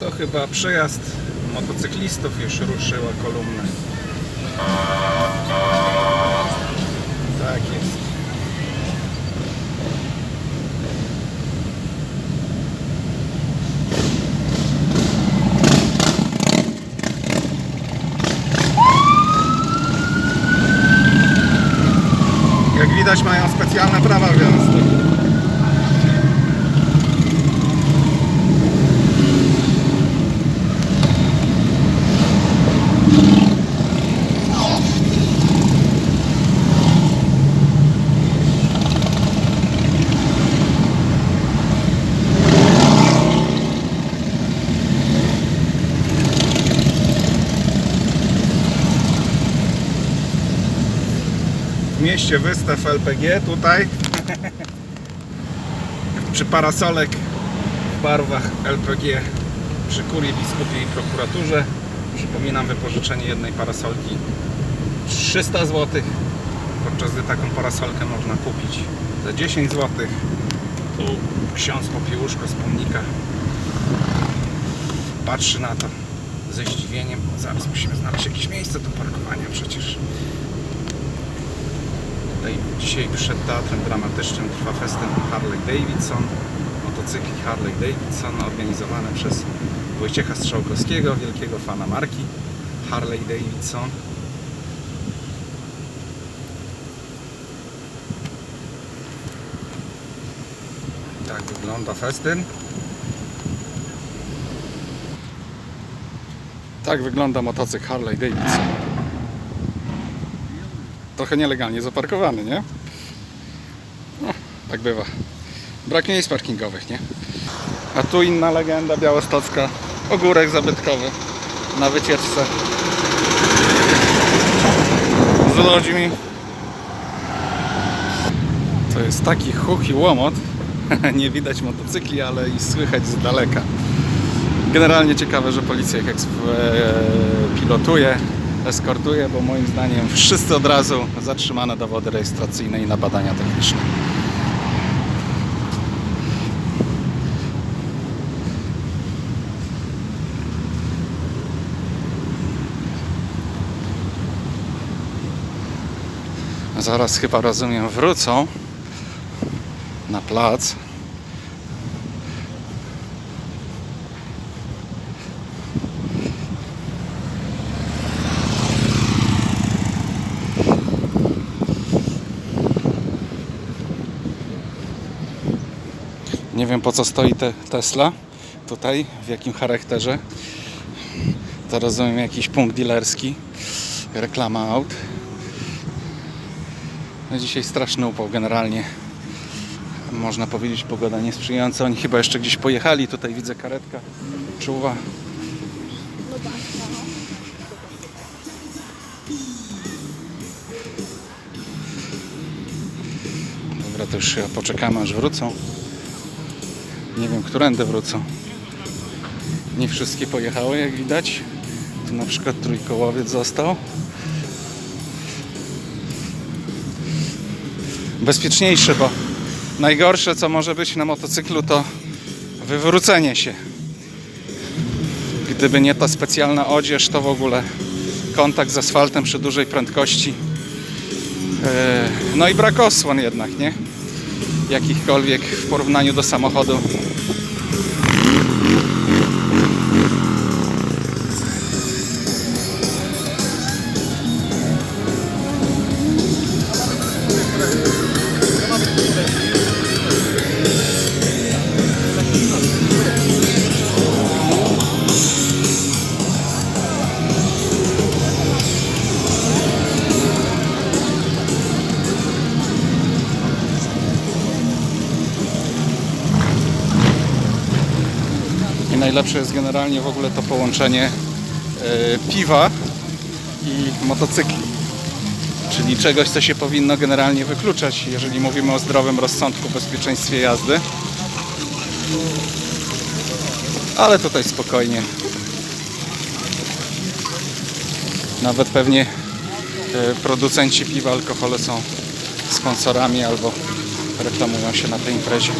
To chyba przejazd motocyklistów już ruszyła kolumna. Tak jest. Jak widać mają specjalne prawa wjazdu. Mieście wystaw LPG tutaj. Przy parasolek w barwach LPG przy kurii biskupie i prokuraturze. Przypominam wypożyczenie jednej parasolki. 300 zł podczas gdy taką parasolkę można kupić za 10 zł tu ksiądz Popiełuszko z pomnika patrzy na to ze zdziwieniem. Zaraz musimy znaleźć jakieś miejsce do parkowania przecież Tutaj dzisiaj przed teatrem dramatycznym trwa festyn Harley Davidson, motocykli Harley Davidson organizowane przez Wojciecha Strzałkowskiego, wielkiego fana marki Harley Davidson. Tak wygląda festyn. Tak wygląda motocykl Harley Davidson. Trochę nielegalnie zaparkowany, nie? No, tak bywa. Brak miejsc parkingowych, nie? A tu inna legenda białostocka. Ogórek zabytkowy na wycieczce z ludźmi. To jest taki huch i łomot. Nie widać motocykli, ale i słychać z daleka. Generalnie ciekawe, że policja eks- e, pilotuje, eskortuje, bo moim zdaniem wszyscy od razu zatrzymane dowody rejestracyjne i na badania techniczne. Zaraz chyba rozumiem wrócą na plac. Nie wiem po co stoi te Tesla tutaj, w jakim charakterze. To rozumiem jakiś punkt dealerski, reklama aut. No dzisiaj straszny upał generalnie. Można powiedzieć pogoda niesprzyjająca. Oni chyba jeszcze gdzieś pojechali. Tutaj widzę karetka czuwa. Dobra, to już poczekamy aż wrócą. Nie wiem, którędy wrócą. Nie wszystkie pojechały, jak widać. Tu na przykład trójkołowiec został. Bezpieczniejszy, bo najgorsze, co może być na motocyklu, to wywrócenie się. Gdyby nie ta specjalna odzież, to w ogóle kontakt z asfaltem przy dużej prędkości. E, No i brak osłon jednak, nie? Jakichkolwiek w porównaniu do samochodu. Najlepsze jest generalnie w ogóle to połączenie e, piwa i motocykli. Czyli czegoś, co się powinno generalnie wykluczać, jeżeli mówimy o zdrowym rozsądku, bezpieczeństwie jazdy. Ale tutaj spokojnie. Nawet pewnie e, producenci piwa, alkoholu są sponsorami albo reklamują się na tej imprezie.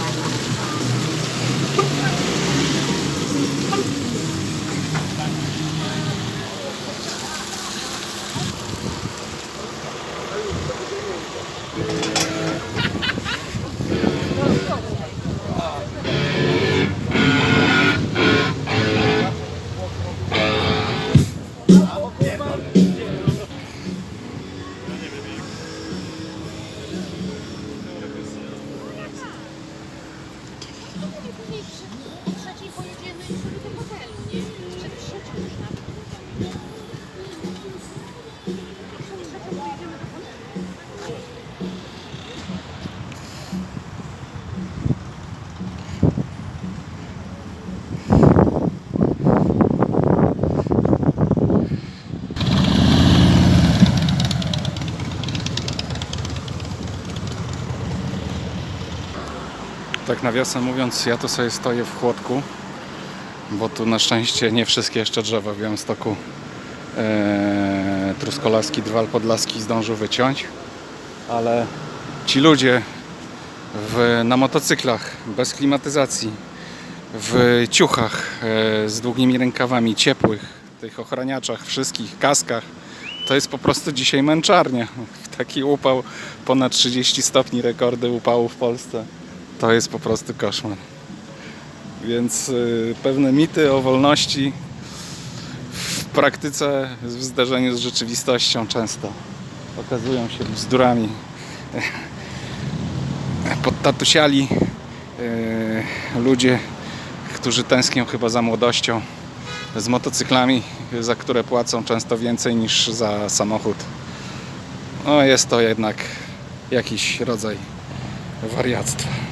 Tak nawiasem mówiąc, ja tu sobie stoję w chłodku, bo tu na szczęście nie wszystkie jeszcze drzewa w Białymstoku e, truskolaski, drwal podlaski zdążył wyciąć, ale ci ludzie w, na motocyklach, bez klimatyzacji, w ciuchach e, z długimi rękawami, ciepłych, tych ochraniaczach, wszystkich, kaskach, to jest po prostu dzisiaj męczarnia. Taki upał, ponad 30 stopni rekordy upału w Polsce. To jest po prostu koszmar. Więc y, pewne mity o wolności w praktyce, w zdarzeniu z rzeczywistością często okazują się bzdurami. Podtatusiali y, ludzie, którzy tęsknią chyba za młodością, z motocyklami, za które płacą często więcej niż za samochód. No jest to jednak jakiś rodzaj wariactwa.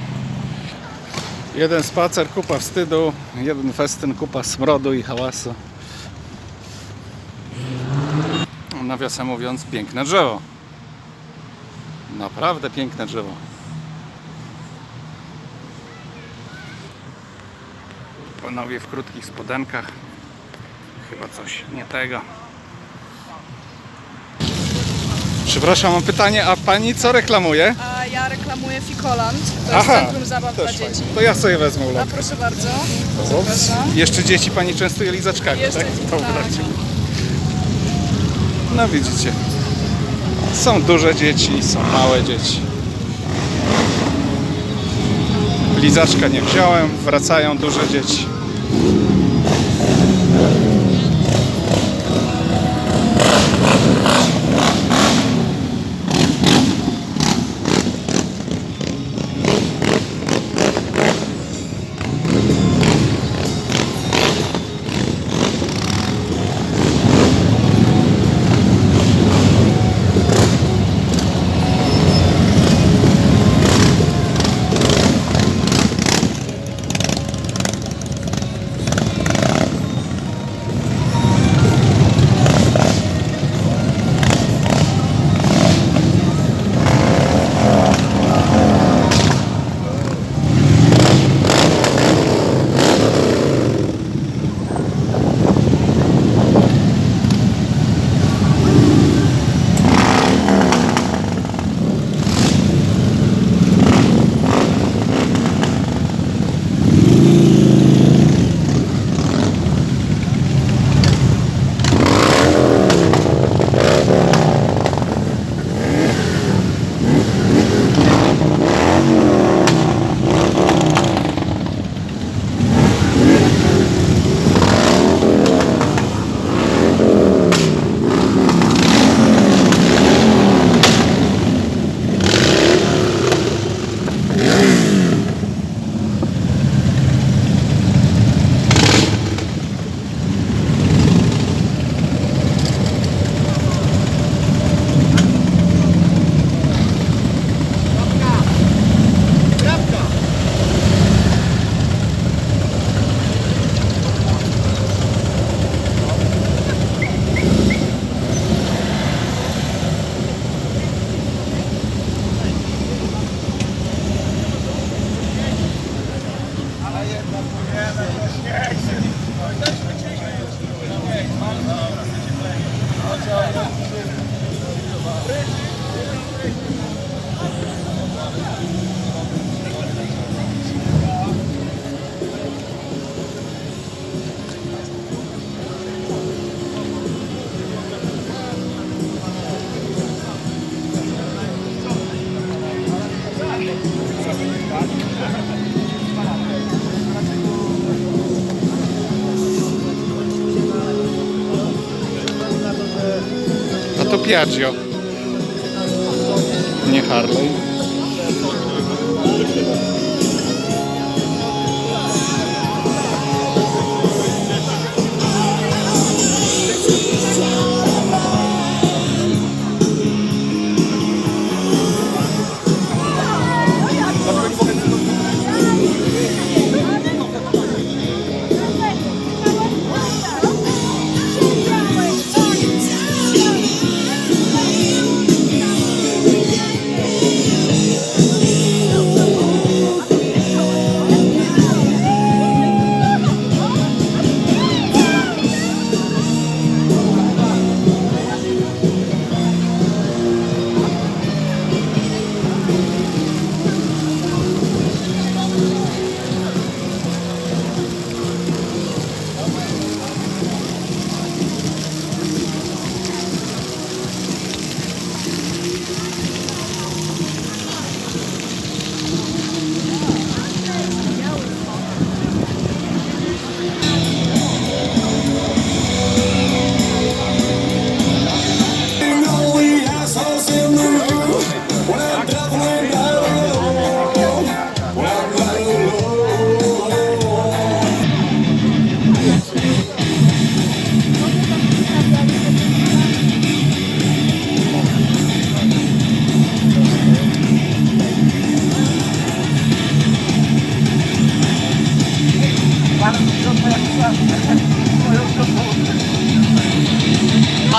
Jeden spacer, kupa wstydu, jeden festyn, kupa smrodu i hałasu. Nawiasem mówiąc, piękne drzewo. Naprawdę piękne drzewo. Panowie w krótkich spodenkach. Chyba coś nie tego. Przepraszam, mam pytanie, a pani co reklamuje? Ja reklamuję Fikoland, to jest Centrum Zabaw dla też Dzieci. fajnie. To ja sobie wezmę A ulotkę. proszę bardzo. Zapraszam. Jeszcze dzieci pani częstuje lizaczkami, Jeszcze tak? dzieci, Dobra, tak. dziękuję. No widzicie. Są duże dzieci, są małe dzieci. Lizaczka nie wziąłem, wracają duże dzieci. Piaggio. Nie Harley.